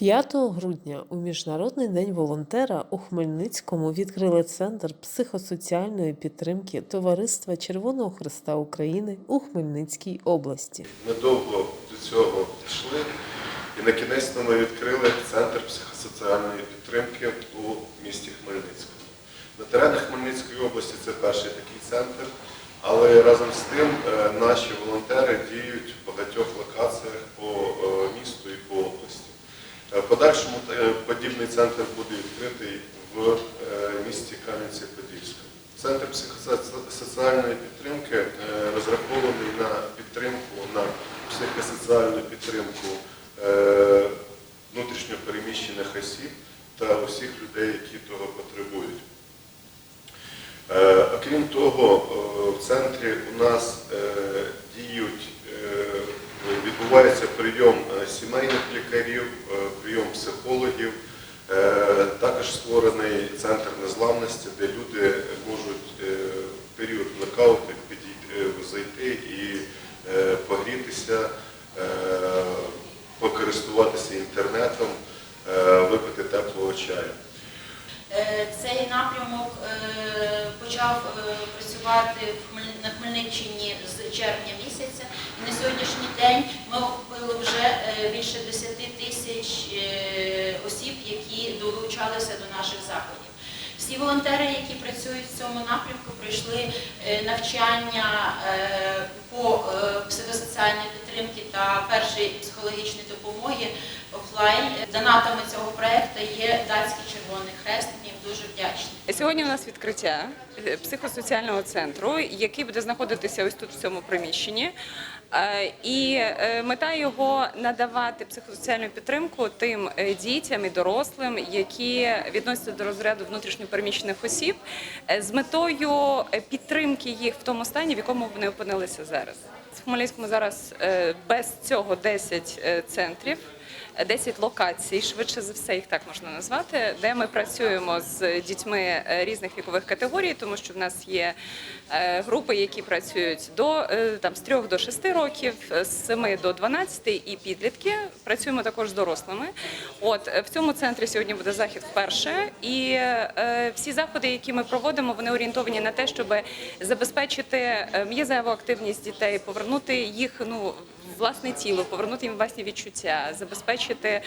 5 грудня у Міжнародний день волонтера у Хмельницькому відкрили центр психосоціальної підтримки Товариства Червоного Христа України у Хмельницькій області. Ми довго до цього йшли, і на кінець ми відкрили центр психосоціальної підтримки у місті Хмельницькому. На теренах Хмельницької області це перший такий центр, але разом з тим е, наші волонтери діють в багатьох локаціях по е, місту і по області. Е, В подальшому е, подібний центр буде відкритий в е, місті Кам'янці-Подільському. Центр психосоціальної підтримки е, розрахований на підтримку, на психосоціальну підтримку внутрішньопереміщених осіб та усіх людей, які того потребують. Окрім того, в центрі у нас діють, відбувається прийом е, сімейних лікарів, е, прийом психологів. Е, Також створений центр незламності, де люди можуть в період блекауту е, зайти і погрітися, покористуватися інтернетом, випити теплого чаю. Цей напрямок почав працювати на Хмельниччині з червня місяця. На сьогоднішній день ми охопили вже е, більше 10 тисяч е, осіб, які долучалися до наших заходів. Всі волонтери, які працюють в цьому напрямку, пройшли е, навчання по психосоціальній підтримці та першої психологічної допомоги офлайн. Донатами цього проекту є Датський Червоний Хрест. Ми дуже вдячні. Сьогодні у нас відкриття психосоціального центру, який буде знаходитися ось тут в цьому приміщенні. Е, І е, мета його надавати психосоціальну підтримку тим е, дітям і дорослим, які відносяться до розряду внутрішньопереміщених осіб, з метою підтримки їх в тому стані, в якому вони опинилися зараз. В Хмельницькому зараз без цього 10 е, центрів. 10 локацій, швидше за все їх так можна назвати, де ми працюємо з дітьми е, різних вікових категорій, тому що в нас є е, групи, які працюють до е, там з 3 до 6 років, з 7 до 12 і підлітки. Працюємо також з дорослими. От в цьому центрі сьогодні буде захід вперше, і е, всі заходи, які ми проводимо, вони орієнтовані на те, щоб забезпечити м'язеву активність дітей, повернути їх ну власне тіло, повернути їм власні відчуття, забезпечити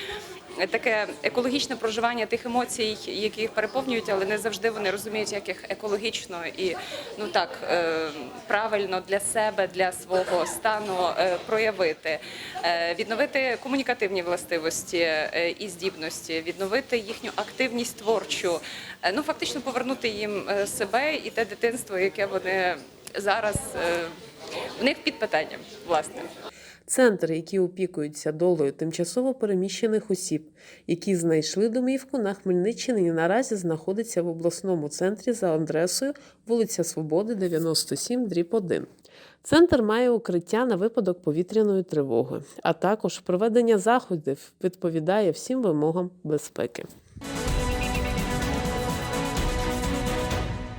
таке екологічне проживання тих емоцій, які їх переповнюють, але не завжди вони розуміють, як їх екологічно і ну так е, правильно для себе, для свого стану е, проявити, Е, відновити комунікативні властивості і здібності, відновити їхню активність творчу, ну фактично повернути їм себе і те дитинство, яке вони зараз е, в них під питанням, власне. Центр, який опікується долею тимчасово переміщених осіб, які знайшли домівку на Хмельниччині, наразі знаходиться в обласному центрі за адресою вулиця Свободи, 97, дріб 1. Центр має укриття на випадок повітряної тривоги, а також проведення заходів відповідає всім вимогам безпеки.